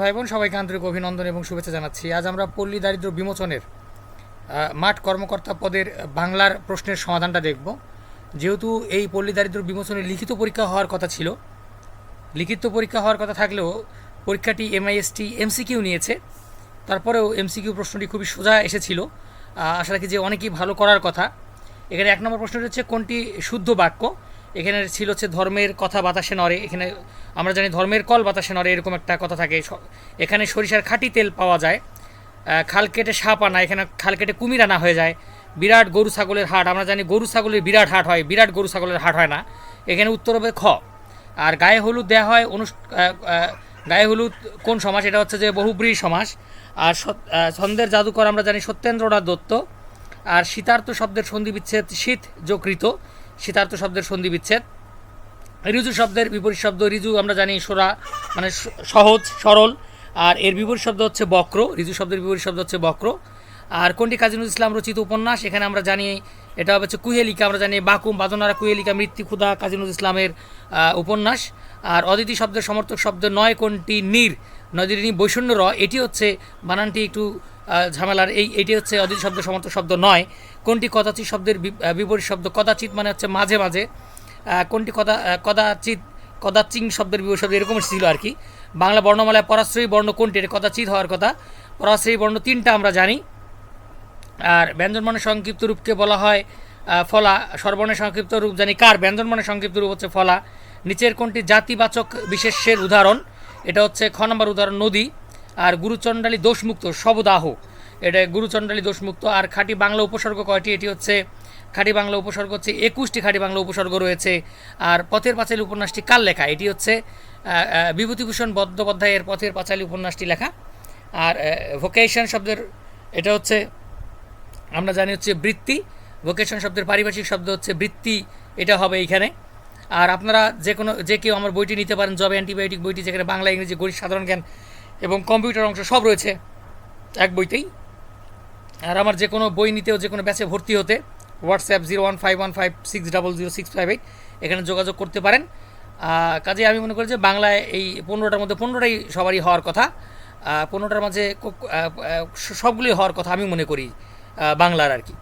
ভাই বোন সবাইকে আন্তরিক অভিনন্দন এবং শুভেচ্ছা জানাচ্ছি। আজ আমরা পল্লী দারিদ্র বিমোচনের মাঠ কর্মকর্তা পদের বাংলার প্রশ্নের সমাধানটা দেখব। যেহেতু এই পল্লী দারিদ্র বিমোচনের লিখিত পরীক্ষা হওয়ার কথা ছিল, লিখিত পরীক্ষা হওয়ার কথা থাকলেও পরীক্ষাটি এমআইএসটি, এমসিকিউ নিয়েছে। তারপরেও এমসিকিউ প্রশ্নটি খুবই সোজা এসেছিল। আশা রাখি যে অনেকেই ভালো করার কথা। এখানে এক নম্বর প্রশ্নটি হচ্ছে, কোনটি শুদ্ধ বাক্য? এখানে ছিল হচ্ছে ধর্মের কথা বাতাসে নড়ে। এখানে আমরা জানি ধর্মের কল বাতাসে নড়ে এরকম একটা কথা থাকে। এখানে সরিষার খাঁটি তেল পাওয়া যায়। খাল কেটে সাপ আনা, এখানে খাল কেটে কুমির আনা হয়ে যায়। বিরাট গরু ছাগলের হাট, আমরা জানি গরু ছাগলের বিরাট হাট হয়, বিরাট গরু ছাগলের হাট হয় না। এখানে উত্তর হবে খ। আর গায়ে হলুদ দেওয়া হয় অনু গায়ে হলুদ কোন সমাস? এটা হচ্ছে যে বহুব্রী সমাস। আর ছন্দের জাদুকর আমরা জানি সত্যেন্দ্রনাথ দত্ত। আর শীতার্থ শব্দের সন্ধি বিচ্ছেদ শীত যোগকৃত শীতার্থ শব্দের সন্ধি বিচ্ছেদ। ঋজু শব্দের বিপরীত শব্দ ঋজু আমরা জানি সোরা মানে সহজ, সরল, আর এর বিপরীত শব্দ হচ্ছে বক্র। ঋজু শব্দের বিপরীত শব্দ হচ্ছে বক্র। আর কোনটি কাজী নজরুল ইসলাম রচিত উপন্যাস? এখানে আমরা জানি এটা হচ্ছে কুহেলিকা আমরা জানি বাকুম বাদনারা কুহেলিকা মৃত্যু ক্ষুদা কাজী নজরুল ইসলামের উপন্যাস। আর অদিতি শব্দের সমর্থক শব্দ নয় কোনটি নীর? নদীর নি বৈষণ্য র এটি হচ্ছে বানানটি একটু ঝামেলার এই এটি হচ্ছে অদিতি শব্দের সমর্থক শব্দ নয়। কোনটি কদাচিৎ শব্দের বিপরীত শব্দ? কদাচিৎ মানে হচ্ছে মাঝে মাঝে। কোনটি কদা আহ, কদাচিৎ কদাচিং শব্দের বিপরীত শব্দ? এরকম ছিল আর কি। বাংলা বর্ণমালায় পরাশ্রয়ী বর্ণ কোনটি? এটা কদাচিৎ হওয়ার কথা। পরাশ্রয়ী বর্ণ তিনটা আমরা জানি। আর ব্যঞ্জনমানের সংক্ষিপ্ত রূপকে বলা হয় ফলা। সর্বর্ণের সংক্ষিপ্ত রূপ জানি কার? ব্যঞ্জনমানের সংক্ষিপ্ত রূপ হচ্ছে ফলা। নিচের কোনটি জাতিবাচক বিশেষের উদাহরণ? এটা হচ্ছে খ নম্বর উদাহরণ, নদী। আর গুরুচণ্ডালী দোষমুক্ত, শবদাহ। এটা গুরুচণ্ডালী দোষমুক্ত। আর খাঁটি বাংলা উপসর্গ কয়টি? এটি হচ্ছে খাঁটি বাংলা উপসর্গ হচ্ছে একুশটি খাঁটি বাংলা উপসর্গ রয়েছে। আর পথের পাঁচালী উপন্যাসটি কার লেখা? এটি হচ্ছে বিভূতিভূষণ বন্দ্যোপাধ্যায়ের পথের পাঁচালী উপন্যাসটি লেখা। আর ভোকেশন শব্দের, এটা হচ্ছে আমরা জানি হচ্ছে বৃত্তি ভোকেশন শব্দের পারিভাষিক শব্দ হচ্ছে বৃত্তি, এটা হবে এইখানে। আর আপনারা যে কোনো, যে কেউ আমার বইটি নিতে পারেন জব অ্যান্টিবায়োটিক বইটি, যেখানে বাংলা, ইংরেজি, গণিত, সাধারণ জ্ঞান এবং কম্পিউটার অংশ সব রয়েছে, এক বইতেই। আর আমার যে কোনো বই নিতেও যে কোনো ব্যাচে ভর্তি হতে WhatsApp zero one five one five six double zero six five eight এখানে যোগাযোগ করতে পারেন। কাজে আমি মনে করি যে বাংলায় এই পনেরোটার মধ্যে পনেরোটাই সবারই হওয়ার কথা। পনেরোটার মাঝে সবগুলোই হওয়ার কথা আমি মনে করি। বাংলার আর কি।